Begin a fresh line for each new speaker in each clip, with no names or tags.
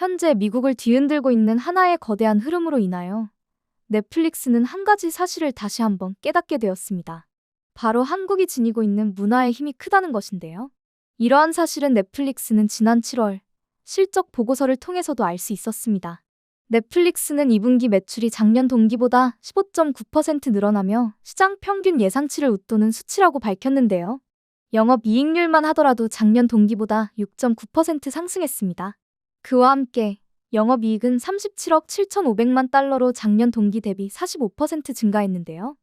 현재 미국을 뒤흔들고 있는 하나의 거대한 흐름으로 인하여 넷플릭스는 한 가지 사실을 다시 한번 깨닫게 되었습니다. 바로 한국이 지니고 있는 문화의 힘이 크다는 것인데요. 이러한 사실은 넷플릭스는 지난 7월 실적 보고서를 통해서도 알 수 있었습니다. 넷플릭스는 2분기 매출이 작년 동기보다 15.9% 늘어나며 시장 평균 예상치를 웃도는 수치라고 밝혔는데요. 영업 이익률만 하더라도 작년 동기보다 6.9% 상승했습니다. 그와 함께 영업이익은 37억 7,500만 달러로 작년 동기 대비 45% 증가했는데요.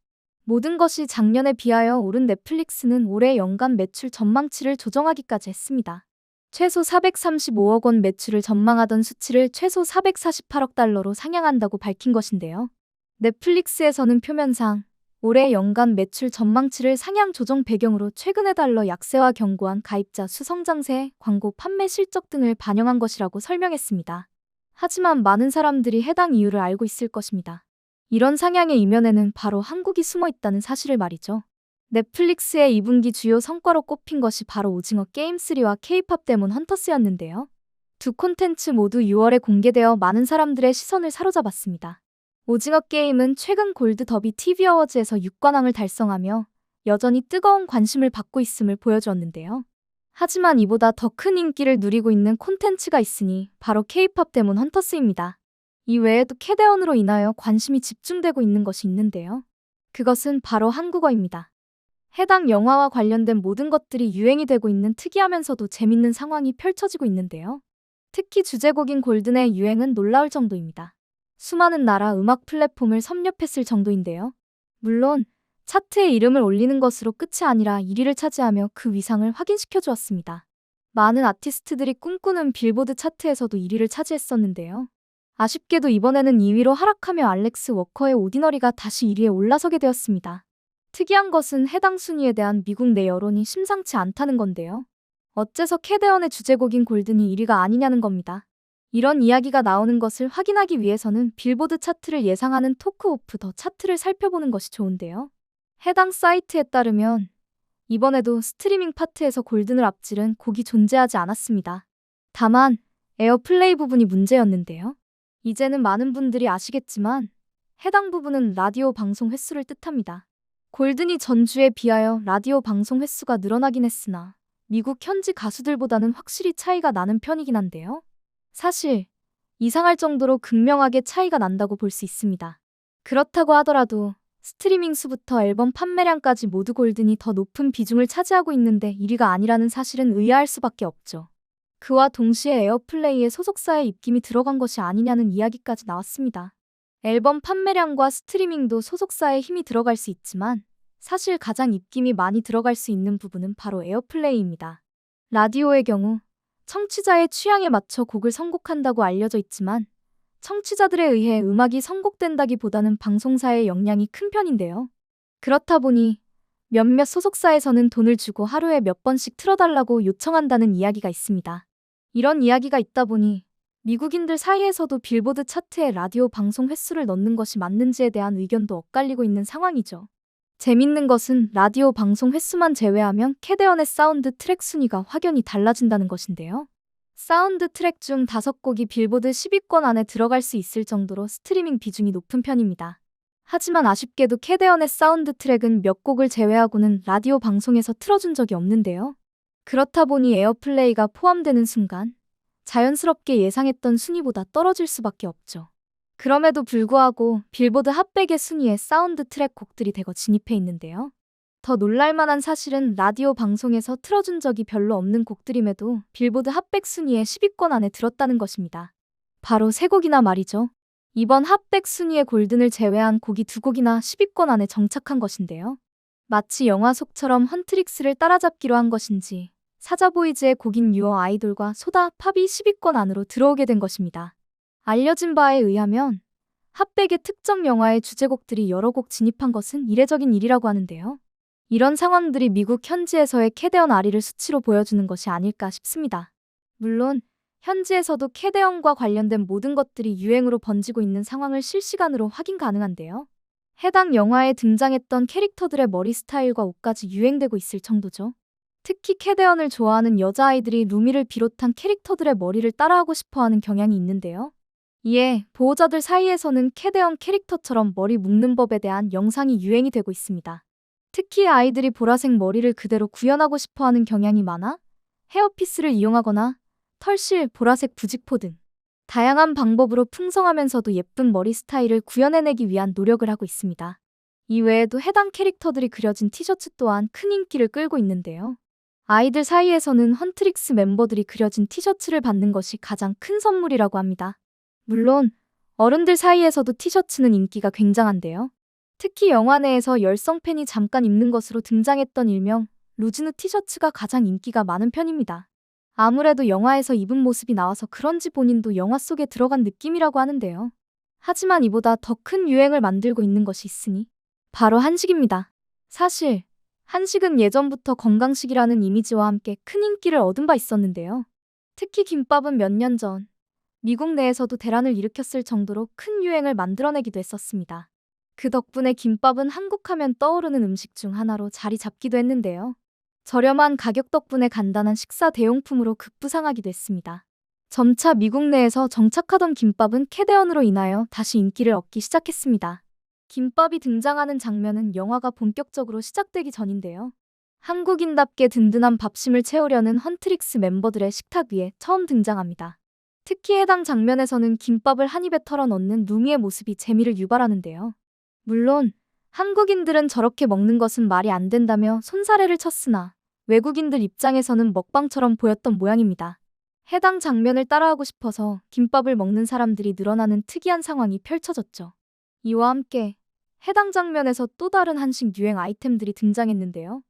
모든 것이 작년에 비하여 오른 넷플릭스는 올해 연간 매출 전망치를 조정하기까지 했습니다. 최소 435억 원 매출을 전망하던 수치를 최소 448억 달러로 상향한다고 밝힌 것인데요. 넷플릭스에서는 표면상 올해 연간 매출 전망치를 상향 조정 배경으로 최근의 달러 약세와 경고한 가입자 수 성 장세, 광고 판매 실적 등을 반영한 것이라고 설명했습니다. 하지만 많은 사람들이 해당 이유를 알고 있을 것입니다. 이런 상향의 이면에는 바로 한국이 숨어 있다는 사실을 말이죠. 넷플릭스의 2분기 주요 성과로 꼽힌 것이 바로 오징어 게임3와 케이팝 데몬 헌터스였는데요. 두 콘텐츠 모두 6월에 공개되어 많은 사람들의 시선을 사로잡았습니다. 오징어 게임은 최근 골드 더비 TV 어워즈에서 6관왕을 달성하며 여전히 뜨거운 관심을 받고 있음을 보여주었는데요. 하지만 이보다 더 큰 인기를 누리고 있는 콘텐츠가 있으니 바로 케이팝 데몬 헌터스입니다. 이 외에도 캐대언으로 인하여 관심이 집중되고 있는 것이 있는데요. 그것은 바로 한국어입니다. 해당 영화와 관련된 모든 것들이 유행이 되고 있는 특이하면서도 재밌는 상황이 펼쳐지고 있는데요. 특히 주제곡인 골든의 유행은 놀라울 정도입니다. 수많은 나라 음악 플랫폼을 섭렵했을 정도인데요. 물론 차트에 이름을 올리는 것으로 끝이 아니라 1위를 차지하며 그 위상을 확인시켜 주었습니다. 많은 아티스트들이 꿈꾸는 빌보드 차트에서도 1위를 차지했었는데요. 아쉽게도 이번에는 2위로 하락하며 알렉스 워커의 오디너리가 다시 1위에 올라서게 되었습니다. 특이한 것은 해당 순위에 대한 미국 내 여론이 심상치 않다는 건데요. 어째서 캐대언의 주제곡인 골든이 1위가 아니냐는 겁니다. 이런 이야기가 나오는 것을 확인하기 위해서는 빌보드 차트를 예상하는 토크 오프 더 차트를 살펴보는 것이 좋은데요. 해당 사이트에 따르면 이번에도 스트리밍 파트에서 골든을 앞지른 곡이 존재하지 않았습니다. 다만 에어플레이 부분이 문제였는데요. 이제는 많은 분들이 아시겠지만 해당 부분은 라디오 방송 횟수를 뜻합니다. 골든이 전주에 비하여 라디오 방송 횟수가 늘어나긴 했으나 미국 현지 가수들보다는 확실히 차이가 나는 편이긴 한데요. 사실 이상할 정도로 극명하게 차이가 난다고 볼 수 있습니다. 그렇다고 하더라도 스트리밍 수부터 앨범 판매량까지 모두 골든이 더 높은 비중을 차지하고 있는데 1위가 아니라는 사실은 의아할 수밖에 없죠. 그와 동시에 에어플레이에 소속사의 입김이 들어간 것이 아니냐는 이야기까지 나왔습니다. 앨범 판매량과 스트리밍도 소속사의 힘이 들어갈 수 있지만 사실 가장 입김이 많이 들어갈 수 있는 부분은 바로 에어플레이입니다. 라디오의 경우 청취자의 취향에 맞춰 곡을 선곡한다고 알려져 있지만 청취자들에 의해 음악이 선곡된다기보다는 방송사의 역량이 큰 편인데요. 그렇다 보니 몇몇 소속사에서는 돈을 주고 하루에 몇 번씩 틀어달라고 요청한다는 이야기가 있습니다. 이런 이야기가 있다 보니 미국인들 사이에서도 빌보드 차트에 라디오 방송 횟수를 넣는 것이 맞는지에 대한 의견도 엇갈리고 있는 상황이죠. 재밌는 것은 라디오 방송 횟수만 제외하면 캐데언의 사운드 트랙 순위가 확연히 달라진다는 것인데요. 사운드 트랙 중 5곡이 빌보드 10위권 안에 들어갈 수 있을 정도로 스트리밍 비중이 높은 편입니다. 하지만 아쉽게도 캐데언의 사운드 트랙은 몇 곡을 제외하고는 라디오 방송에서 틀어준 적이 없는데요. 그렇다 보니 에어플레이가 포함되는 순간 자연스럽게 예상했던 순위보다 떨어질 수밖에 없죠. 그럼에도 불구하고 빌보드 핫백의 순위에 사운드 트랙 곡들이 대거 진입해 있는데요. 더 놀랄만한 사실은 라디오 방송에서 틀어준 적이 별로 없는 곡들임에도 빌보드 핫백 순위에 10위권 안에 들었다는 것입니다. 바로 세 곡이나 말이죠. 이번 핫백 순위의 골든을 제외한 곡이 두 곡이나 10위권 안에 정착한 것인데요. 마치 영화 속처럼 헌트릭스를 따라잡기로 한 것인지 사자보이즈의 곡인 유어 아이돌과 소다 팝이 10위권 안으로 들어오게 된 것입니다. 알려진 바에 의하면 핫백의 특정 영화의 주제곡들이 여러 곡 진입한 것은 이례적인 일이라고 하는데요. 이런 상황들이 미국 현지에서의 캐대언 아리를 수치로 보여주는 것이 아닐까 싶습니다. 물론 현지에서도 캐대언과 관련된 모든 것들이 유행으로 번지고 있는 상황을 실시간으로 확인 가능한데요. 해당 영화에 등장했던 캐릭터들의 머리 스타일과 옷까지 유행되고 있을 정도죠. 특히 캐대언을 좋아하는 여자아이들이 루미를 비롯한 캐릭터들의 머리를 따라하고 싶어 하는 경향이 있는데요. 이에 보호자들 사이에서는 캐대언 캐릭터처럼 머리 묶는 법에 대한 영상이 유행이 되고 있습니다. 특히 아이들이 보라색 머리를 그대로 구현하고 싶어 하는 경향이 많아 헤어피스를 이용하거나 털실, 보라색 부직포 등 다양한 방법으로 풍성하면서도 예쁜 머리 스타일을 구현해내기 위한 노력을 하고 있습니다. 이외에도 해당 캐릭터들이 그려진 티셔츠 또한 큰 인기를 끌고 있는데요. 아이들 사이에서는 헌트릭스 멤버들이 그려진 티셔츠를 받는 것이 가장 큰 선물이라고 합니다. 물론 어른들 사이에서도 티셔츠는 인기가 굉장한데요. 특히 영화 내에서 열성 팬이 잠깐 입는 것으로 등장했던 일명 루즈누 티셔츠가 가장 인기가 많은 편입니다. 아무래도 영화에서 입은 모습이 나와서 그런지 본인도 영화 속에 들어간 느낌이라고 하는데요. 하지만 이보다 더 큰 유행을 만들고 있는 것이 있으니 바로 한식입니다. 사실 한식은 예전부터 건강식이라는 이미지와 함께 큰 인기를 얻은 바 있었는데요. 특히 김밥은 몇 년 전 미국 내에서도 대란을 일으켰을 정도로 큰 유행을 만들어내기도 했었습니다. 그 덕분에 김밥은 한국 하면 떠오르는 음식 중 하나로 자리 잡기도 했는데요. 저렴한 가격 덕분에 간단한 식사 대용품으로 급부상하기도 했습니다. 점차 미국 내에서 정착하던 김밥은 캐대언으로 인하여 다시 인기를 얻기 시작했습니다. 김밥이 등장하는 장면은 영화가 본격적으로 시작되기 전인데요. 한국인답게 든든한 밥심을 채우려는 헌트릭스 멤버들의 식탁 위에 처음 등장합니다. 특히 해당 장면에서는 김밥을 한 입에 털어 넣는 루미의 모습이 재미를 유발하는데요. 물론 한국인들은 저렇게 먹는 것은 말이 안 된다며 손사래를 쳤으나 외국인들 입장에서는 먹방처럼 보였던 모양입니다. 해당 장면을 따라하고 싶어서 김밥을 먹는 사람들이 늘어나는 특이한 상황이 펼쳐졌죠. 이와 함께 해당 장면에서 또 다른 한식 유행 아이템들이 등장했는데요.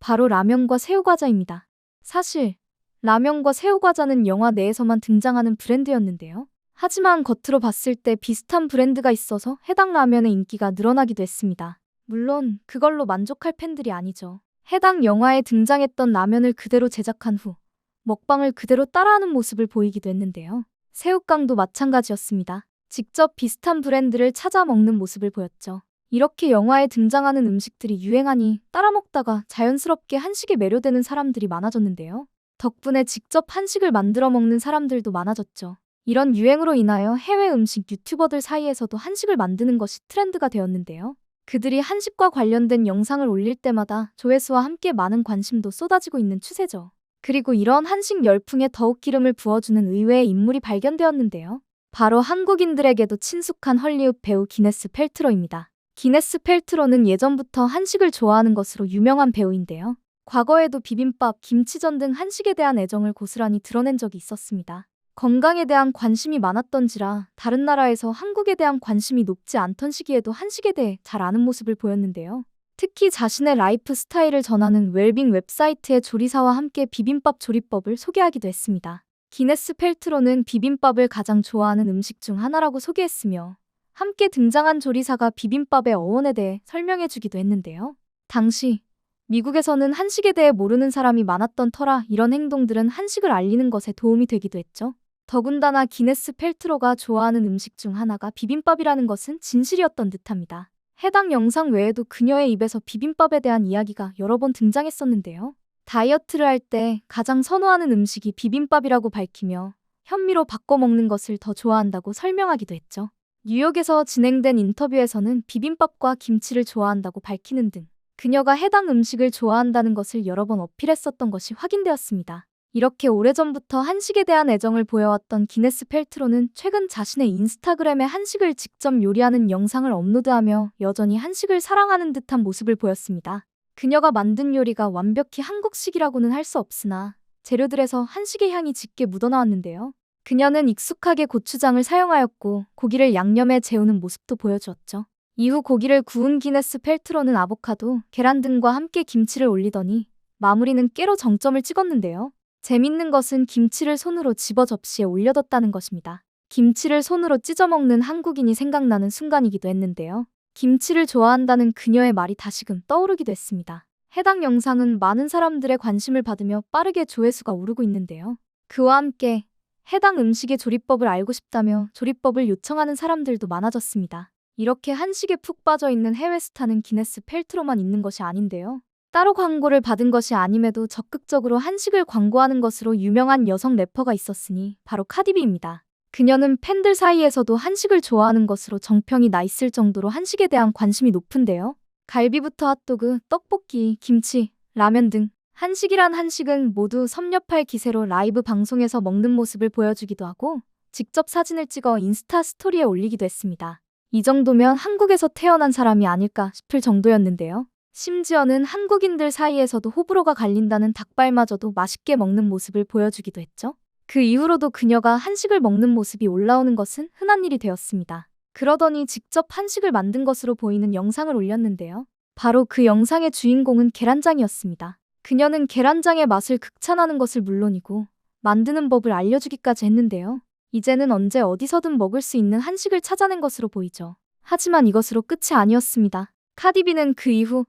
바로 라면과 새우과자입니다. 사실 라면과 새우과자는 영화 내에서만 등장하는 브랜드였는데요. 하지만 겉으로 봤을 때 비슷한 브랜드가 있어서 해당 라면의 인기가 늘어나기도 했습니다. 물론 그걸로 만족할 팬들이 아니죠. 해당 영화에 등장했던 라면을 그대로 제작한 후 먹방을 그대로 따라하는 모습을 보이기도 했는데요. 새우깡도 마찬가지였습니다. 직접 비슷한 브랜드를 찾아 먹는 모습을 보였죠. 이렇게 영화에 등장하는 음식들이 유행하니 따라 먹다가 자연스럽게 한식에 매료되는 사람들이 많아졌는데요. 덕분에 직접 한식을 만들어 먹는 사람들도 많아졌죠. 이런 유행으로 인하여 해외 음식 유튜버들 사이에서도 한식을 만드는 것이 트렌드가 되었는데요. 그들이 한식과 관련된 영상을 올릴 때마다 조회수와 함께 많은 관심도 쏟아지고 있는 추세죠. 그리고 이런 한식 열풍에 더욱 기름을 부어주는 의외의 인물이 발견되었는데요. 바로 한국인들에게도 친숙한 헐리우드 배우 기네스 펠트로입니다. 기네스 펠트로는 예전부터 한식을 좋아하는 것으로 유명한 배우인데요. 과거에도 비빔밥, 김치전 등 한식에 대한 애정을 고스란히 드러낸 적이 있었습니다. 건강에 대한 관심이 많았던지라 다른 나라에서 한국에 대한 관심이 높지 않던 시기에도 한식에 대해 잘 아는 모습을 보였는데요. 특히 자신의 라이프 스타일을 전하는 웰빙 웹사이트의 조리사와 함께 비빔밥 조리법을 소개하기도 했습니다. 기네스 펠트로는 비빔밥을 가장 좋아하는 음식 중 하나라고 소개했으며 함께 등장한 조리사가 비빔밥의 어원에 대해 설명해 주기도 했는데요. 당시 미국에서는 한식에 대해 모르는 사람이 많았던 터라 이런 행동들은 한식을 알리는 것에 도움이 되기도 했죠. 더군다나 기네스 펠트로가 좋아하는 음식 중 하나가 비빔밥이라는 것은 진실이었던 듯합니다. 해당 영상 외에도 그녀의 입에서 비빔밥에 대한 이야기가 여러 번 등장했었는데요. 다이어트를 할 때 가장 선호하는 음식이 비빔밥이라고 밝히며 현미로 바꿔 먹는 것을 더 좋아한다고 설명하기도 했죠. 뉴욕에서 진행된 인터뷰에서는 비빔밥과 김치를 좋아한다고 밝히는 등 그녀가 해당 음식을 좋아한다는 것을 여러 번 어필했었던 것이 확인되었습니다. 이렇게 오래전부터 한식에 대한 애정을 보여왔던 기네스 펠트로는 최근 자신의 인스타그램에 한식을 직접 요리하는 영상을 업로드하며 여전히 한식을 사랑하는 듯한 모습을 보였습니다. 그녀가 만든 요리가 완벽히 한국식이라고는 할 수 없으나 재료들에서 한식의 향이 짙게 묻어나왔는데요. 그녀는 익숙하게 고추장을 사용하였고 고기를 양념에 재우는 모습도 보여주었죠. 이후 고기를 구운 기네스 펠트로는 아보카도, 계란 등과 함께 김치를 올리더니 마무리는 깨로 정점을 찍었는데요. 재밌는 것은 김치를 손으로 집어 접시에 올려뒀다는 것입니다. 김치를 손으로 찢어 먹는 한국인이 생각나는 순간이기도 했는데요. 김치를 좋아한다는 그녀의 말이 다시금 떠오르기도 했습니다. 해당 영상은 많은 사람들의 관심을 받으며 빠르게 조회수가 오르고 있는데요. 그와 함께 해당 음식의 조리법을 알고 싶다며 조리법을 요청하는 사람들도 많아졌습니다. 이렇게 한식에 푹 빠져 있는 해외 스타는 기네스 펠트로만 있는 것이 아닌데요. 따로 광고를 받은 것이 아님에도 적극적으로 한식을 광고하는 것으로 유명한 여성 래퍼가 있었으니 바로 카디비입니다. 그녀는 팬들 사이에서도 한식을 좋아하는 것으로 정평이 나 있을 정도로 한식에 대한 관심이 높은데요. 갈비부터 핫도그, 떡볶이, 김치, 라면 등 한식이란 한식은 모두 섭렵할 기세로 라이브 방송에서 먹는 모습을 보여주기도 하고 직접 사진을 찍어 인스타 스토리에 올리기도 했습니다. 이 정도면 한국에서 태어난 사람이 아닐까 싶을 정도였는데요. 심지어는 한국인들 사이에서도 호불호가 갈린다는 닭발마저도 맛있게 먹는 모습을 보여주기도 했죠. 그 이후로도 그녀가 한식을 먹는 모습이 올라오는 것은 흔한 일이 되었습니다. 그러더니 직접 한식을 만든 것으로 보이는 영상을 올렸는데요. 바로 그 영상의 주인공은 계란장이었습니다. 그녀는 계란장의 맛을 극찬하는 것을 물론이고 만드는 법을 알려주기까지 했는데요. 이제는 언제 어디서든 먹을 수 있는 한식을 찾아낸 것으로 보이죠. 하지만 이것으로 끝이 아니었습니다. 카디비는 그 이후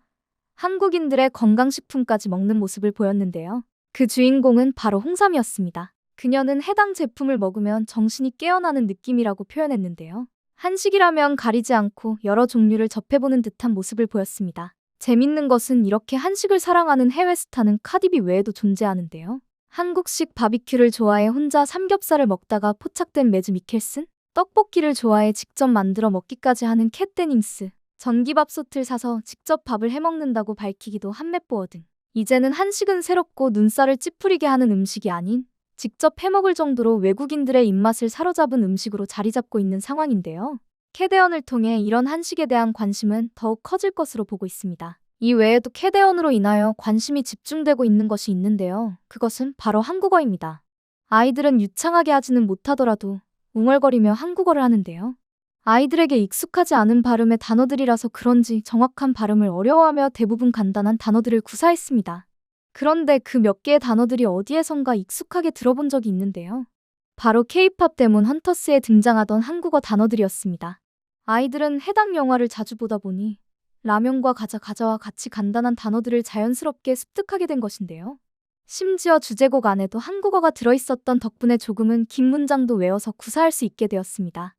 한국인들의 건강식품까지 먹는 모습을 보였는데요. 그 주인공은 바로 홍삼이었습니다. 그녀는 해당 제품을 먹으면 정신이 깨어나는 느낌이라고 표현했는데요. 한식이라면 가리지 않고 여러 종류를 접해보는 듯한 모습을 보였습니다. 재밌는 것은 이렇게 한식을 사랑하는 해외 스타는 카디비 외에도 존재하는데요. 한국식 바비큐를 좋아해 혼자 삼겹살을 먹다가 포착된 매즈 미켈슨, 떡볶이를 좋아해 직접 만들어 먹기까지 하는 캣 데닝스, 전기밥솥을 사서 직접 밥을 해먹는다고 밝히기도 한 맵보어 등. 이제는 한식은 새롭고 눈살을 찌푸리게 하는 음식이 아닌 직접 해먹을 정도로 외국인들의 입맛을 사로잡은 음식으로 자리 잡고 있는 상황인데요. 캐대언을 통해 이런 한식에 대한 관심은 더욱 커질 것으로 보고 있습니다. 이 외에도 캐대언으로 인하여 관심이 집중되고 있는 것이 있는데요. 그것은 바로 한국어입니다. 아이들은 유창하게 하지는 못하더라도 웅얼거리며 한국어를 하는데요. 아이들에게 익숙하지 않은 발음의 단어들이라서 그런지 정확한 발음을 어려워하며 대부분 간단한 단어들을 구사했습니다. 그런데 그 몇 개의 단어들이 어디에선가 익숙하게 들어본 적이 있는데요. 바로 케이팝 데몬 헌터스에 등장하던 한국어 단어들이었습니다. 아이들은 해당 영화를 자주 보다 보니 라면과 과자 과자와 같이 간단한 단어들을 자연스럽게 습득하게 된 것인데요. 심지어 주제곡 안에도 한국어가 들어있었던 덕분에 조금은 긴 문장도 외워서 구사할 수 있게 되었습니다.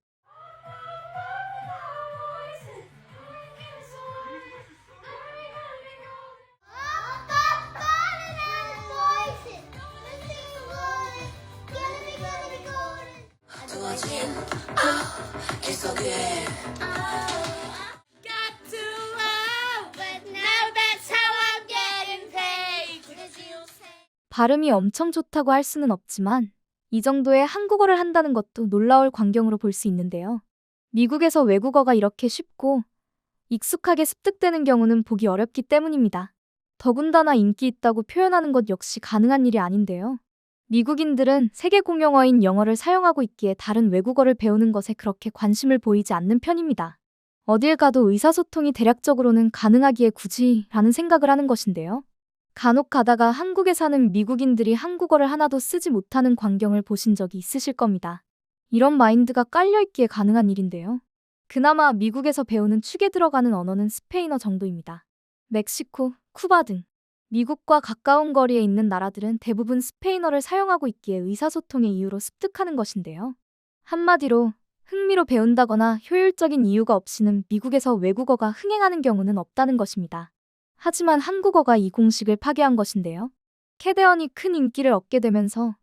도와진
발음이 엄청 좋다고 할 수는 없지만 이 정도의 한국어를 한다는 것도 놀라울 광경으로 볼 수 있는데요. 미국에서 외국어가 이렇게 쉽고 익숙하게 습득되는 경우는 보기 어렵기 때문입니다. 더군다나 인기 있다고 표현하는 것 역시 가능한 일이 아닌데요. 미국인들은 세계 공용어인 영어를 사용하고 있기에 다른 외국어를 배우는 것에 그렇게 관심을 보이지 않는 편입니다. 어딜 가도 의사소통이 대략적으로는 가능하기에 굳이 라는 생각을 하는 것인데요. 간혹 가다가 한국에 사는 미국인들이 한국어를 하나도 쓰지 못하는 광경을 보신 적이 있으실 겁니다. 이런 마인드가 깔려있기에 가능한 일인데요. 그나마 미국에서 배우는 축에 들어가는 언어는 스페인어 정도입니다. 멕시코, 쿠바 등 미국과 가까운 거리에 있는 나라들은 대부분 스페인어를 사용하고 있기에 의사소통의 이유로 습득하는 것인데요. 한마디로 흥미로 배운다거나 효율적인 이유가 없이는 미국에서 외국어가 흥행하는 경우는 없다는 것입니다. 하지만 한국어가 이 공식을 파괴한 것인데요. 캐대언이 큰 인기를 얻게 되면서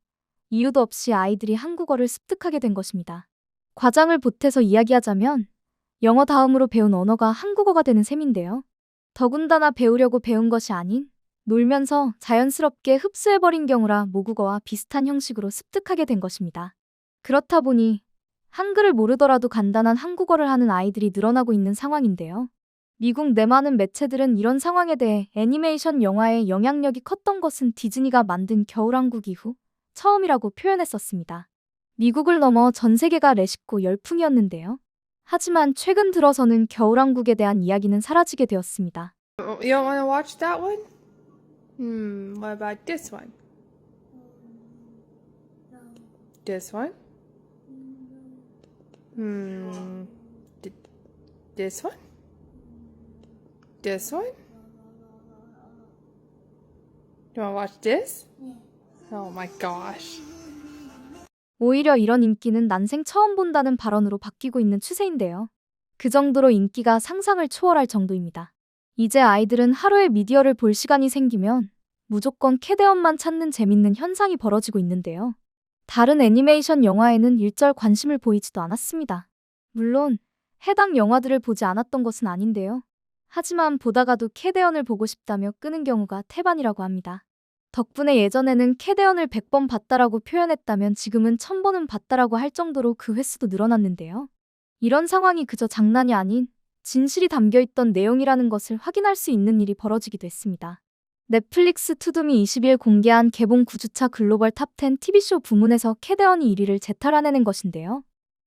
이유도 없이 아이들이 한국어를 습득하게 된 것입니다. 과장을 보태서 이야기하자면 영어 다음으로 배운 언어가 한국어가 되는 셈인데요. 더군다나 배우려고 배운 것이 아닌 놀면서 자연스럽게 흡수해버린 경우라 모국어와 비슷한 형식으로 습득하게 된 것입니다. 그렇다 보니 한글을 모르더라도 간단한 한국어를 하는 아이들이 늘어나고 있는 상황인데요. 미국 내 많은 매체들은 이런 상황에 대해 애니메이션 영화의 영향력이 컸던 것은 디즈니가 만든 겨울왕국 이후 처음이라고 표현했었습니다. 미국을 넘어 전 세계가 레식고 열풍이었는데요. 하지만 최근 들어서는 겨울왕국에 대한 이야기는 사라지게 되었습니다.
Oh, You don't want to watch that one? Hmm, what about this one? This one? Hmm. th- This one? This one? You want to watch this? Oh my gosh.
오히려 이런 인기는 난생 처음 본다는 발언으로 바뀌고 있는 추세인데요. 그 정도로 인기가 상상을 초월할 정도입니다. 이제 아이들은 하루에 미디어를 볼 시간이 생기면 무조건 캐대언만 찾는 재밌는 현상이 벌어지고 있는데요. 다른 애니메이션 영화에는 일절 관심을 보이지도 않았습니다. 물론 해당 영화들을 보지 않았던 것은 아닌데요. 하지만 보다가도 캐대언을 보고 싶다며 끄는 경우가 태반이라고 합니다. 덕분에 예전에는 캐대언을 100번 봤다라고 표현했다면 지금은 1000번은 봤다라고 할 정도로 그 횟수도 늘어났는데요. 이런 상황이 그저 장난이 아닌 진실이 담겨 있던 내용이라는 것을 확인할 수 있는 일이 벌어지기도 했습니다. 넷플릭스 투둠이 20일 공개한 개봉 9주차 글로벌 탑10 TV쇼 부문에서 캐대언이 1위를 재탈환해낸 것인데요.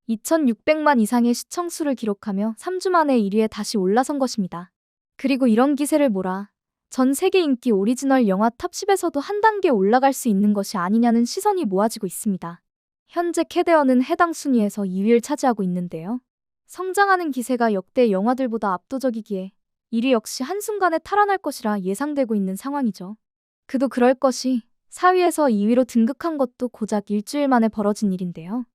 2600만 이상의 시청수를 기록하며 3주 만에 1위에 다시 올라선 것입니다. 그리고 이런 기세를 몰아 전 세계 인기 오리지널 영화 탑10에서도 한 단계 올라갈 수 있는 것이 아니냐는 시선이 모아지고 있습니다. 현재 캐대언은 해당 순위에서 2위를 차지하고 있는데요. 성장하는 기세가 역대 영화들보다 압도적이기에 1위 역시 한순간에 탈환할 것이라 예상되고 있는 상황이죠. 그도 그럴 것이 4위에서 2위로 등극한 것도 고작 일주일 만에 벌어진 일인데요.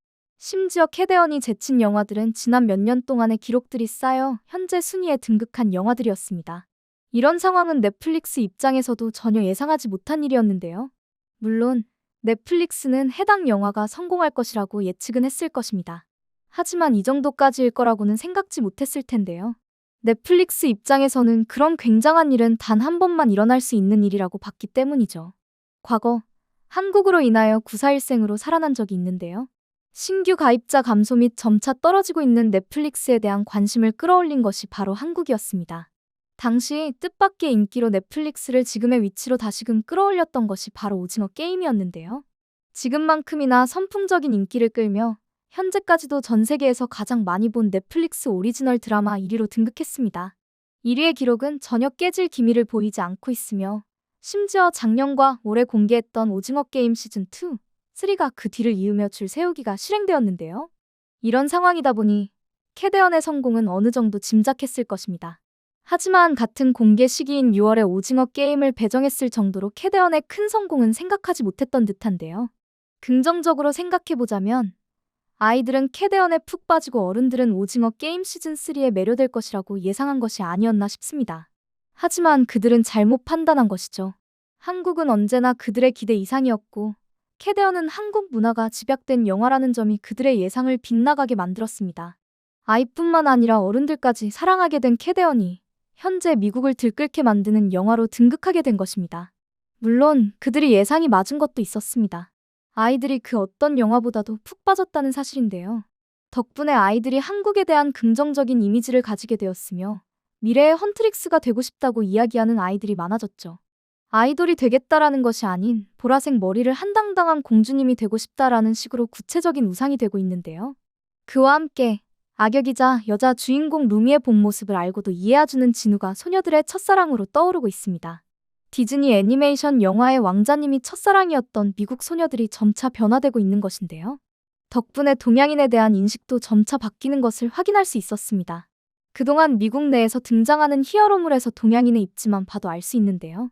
심지어 캐대언이 제친 영화들은 지난 몇 년 동안의 기록들이 쌓여 현재 순위에 등극한 영화들이었습니다. 이런 상황은 넷플릭스 입장에서도 전혀 예상하지 못한 일이었는데요. 물론 넷플릭스는 해당 영화가 성공할 것이라고 예측은 했을 것입니다. 하지만 이 정도까지일 거라고는 생각지 못했을 텐데요. 넷플릭스 입장에서는 그런 굉장한 일은 단 한 번만 일어날 수 있는 일이라고 봤기 때문이죠. 과거 한국으로 인하여 구사일생으로 살아난 적이 있는데요. 신규 가입자 감소 및 점차 떨어지고 있는 넷플릭스에 대한 관심을 끌어올린 것이 바로 한국이었습니다. 당시 뜻밖의 인기로 넷플릭스를 지금의 위치로 다시금 끌어올렸던 것이 바로 오징어 게임이었는데요. 지금만큼이나 선풍적인 인기를 끌며 현재까지도 전 세계에서 가장 많이 본 넷플릭스 오리지널 드라마 1위로 등극했습니다. 1위의 기록은 전혀 깨질 기미를 보이지 않고 있으며 심지어 작년과 올해 공개했던 오징어 게임 시즌2, 3가 그 뒤를 이으며 줄 세우기가 실행되었는데요. 이런 상황이다 보니 캐대언의 성공은 어느 정도 짐작했을 것입니다. 하지만 같은 공개 시기인 6월에 오징어 게임을 배정했을 정도로 캐대언의 큰 성공은 생각하지 못했던 듯한데요. 긍정적으로 생각해보자면 아이들은 캐대언에 푹 빠지고 어른들은 오징어 게임 시즌3에 매료될 것이라고 예상한 것이 아니었나 싶습니다. 하지만 그들은 잘못 판단한 것이죠. 한국은 언제나 그들의 기대 이상이었고 캐대언은 한국 문화가 집약된 영화라는 점이 그들의 예상을 빗나가게 만들었습니다. 아이뿐만 아니라 어른들까지 사랑하게 된 캐대언이 현재 미국을 들끓게 만드는 영화로 등극하게 된 것입니다. 물론 그들이 예상이 맞은 것도 있었습니다. 아이들이 그 어떤 영화보다도 푹 빠졌다는 사실인데요. 덕분에 아이들이 한국에 대한 긍정적인 이미지를 가지게 되었으며 미래의 헌트릭스가 되고 싶다고 이야기하는 아이들이 많아졌죠. 아이돌이 되겠다라는 것이 아닌 보라색 머리를 한당당한 공주님이 되고 싶다라는 식으로 구체적인 우상이 되고 있는데요. 그와 함께 악역이자 여자 주인공 루미의 본 모습을 알고도 이해해주는 진우가 소녀들의 첫사랑으로 떠오르고 있습니다. 디즈니 애니메이션 영화의 왕자님이 첫사랑이었던 미국 소녀들이 점차 변화되고 있는 것인데요. 덕분에 동양인에 대한 인식도 점차 바뀌는 것을 확인할 수 있었습니다. 그동안 미국 내에서 등장하는 히어로물에서 동양인의 입지만 봐도 알 수 있는데요.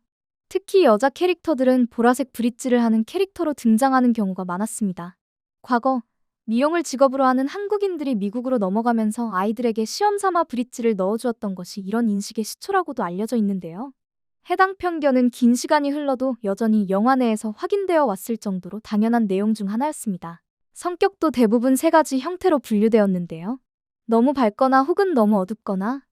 특히 여자 캐릭터들은 보라색 브릿지를 하는 캐릭터로 등장하는 경우가 많았습니다. 과거 미용을 직업으로 하는 한국인들이 미국으로 넘어가면서 아이들에게 시험 삼아 브릿지를 넣어주었던 것이 이런 인식의 시초라고도 알려져 있는데요. 해당 편견은 긴 시간이 흘러도 여전히 영화 내에서 확인되어 왔을 정도로 당연한 내용 중 하나였습니다. 성격도 대부분 세 가지 형태로 분류되었는데요. 너무 밝거나 혹은 너무 어둡거나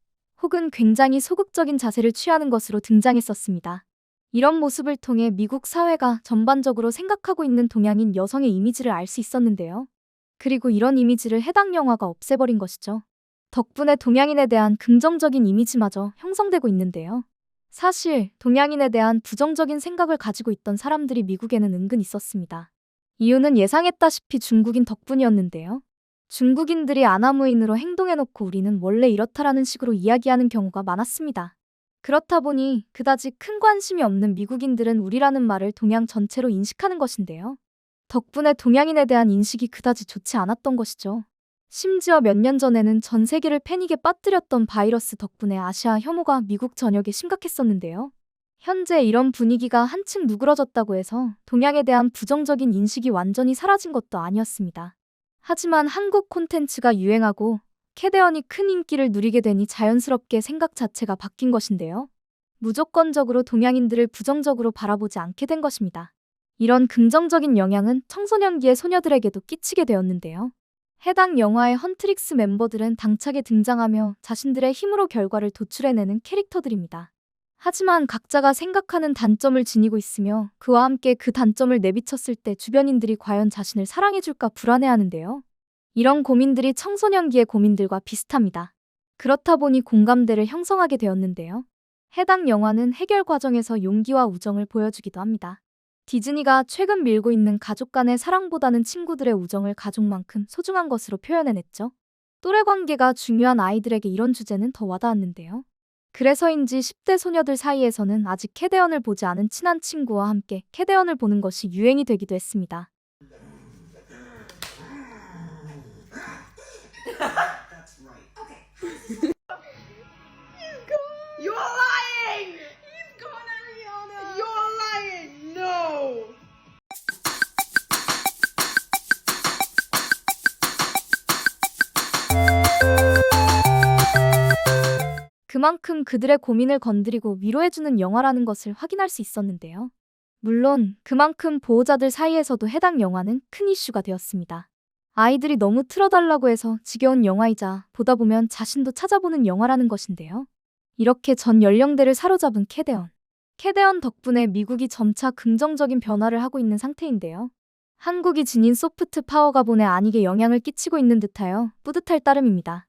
혹은 굉장히 소극적인 자세를 취하는 것으로 등장했었습니다. 이런 모습을 통해 미국 사회가 전반적으로 생각하고 있는 동양인 여성의 이미지를 알 수 있었는데요. 그리고 이런 이미지를 해당 영화가 없애버린 것이죠. 덕분에 동양인에 대한 긍정적인 이미지마저 형성되고 있는데요. 사실 동양인에 대한 부정적인 생각을 가지고 있던 사람들이 미국에는 은근 있었습니다. 이유는 예상했다시피 중국인 덕분이었는데요. 중국인들이 아나무인으로 행동해놓고 우리는 원래 이렇다라는 식으로 이야기하는 경우가 많았습니다. 그렇다 보니 그다지 큰 관심이 없는 미국인들은 우리라는 말을 동양 전체로 인식하는 것인데요. 덕분에 동양인에 대한 인식이 그다지 좋지 않았던 것이죠. 심지어 몇 년 전에는 전 세계를 패닉에 빠뜨렸던 바이러스 덕분에 아시아 혐오가 미국 전역에 심각했었는데요. 현재 이런 분위기가 한층 누그러졌다고 해서 동양에 대한 부정적인 인식이 완전히 사라진 것도 아니었습니다. 하지만 한국 콘텐츠가 유행하고 캐대언이 큰 인기를 누리게 되니 자연스럽게 생각 자체가 바뀐 것인데요. 무조건적으로 동양인들을 부정적으로 바라보지 않게 된 것입니다. 이런 긍정적인 영향은 청소년기의 소녀들에게도 끼치게 되었는데요. 해당 영화의 헌트릭스 멤버들은 당차게 등장하며 자신들의 힘으로 결과를 도출해내는 캐릭터들입니다. 하지만 각자가 생각하는 단점을 지니고 있으며 그와 함께 그 단점을 내비쳤을 때 주변인들이 과연 자신을 사랑해줄까 불안해하는데요. 이런 고민들이 청소년기의 고민들과 비슷합니다. 그렇다 보니 공감대를 형성하게 되었는데요. 해당 영화는 해결 과정에서 용기와 우정을 보여주기도 합니다. 디즈니가 최근 밀고 있는 가족 간의 사랑보다는 친구들의 우정을 가족만큼 소중한 것으로 표현해냈죠. 또래 관계가 중요한 아이들에게 이런 주제는 더 와닿았는데요. 그래서인지 10대 소녀들 사이에서는 아직 캐대언을 보지 않은 친한 친구와 함께 캐대언을 보는 것이 유행이 되기도 했습니다.
You're lying! He's going Ariana! You're lying! No!
그만큼 그들의 고민을 건드리고 위로해주는 영화라는 것을 확인할 수 있었는데요. 물론 그만큼 보호자들 사이에서도 해당 영화는 큰 이슈가 되었습니다. 아이들이 너무 틀어달라고 해서 지겨운 영화이자 보다 보면 자신도 찾아보는 영화라는 것인데요. 이렇게 전 연령대를 사로잡은 캐대언. 캐대언 덕분에 미국이 점차 긍정적인 변화를 하고 있는 상태인데요. 한국이 지닌 소프트 파워가 본에 아니게 영향을 끼치고 있는 듯하여 뿌듯할 따름입니다.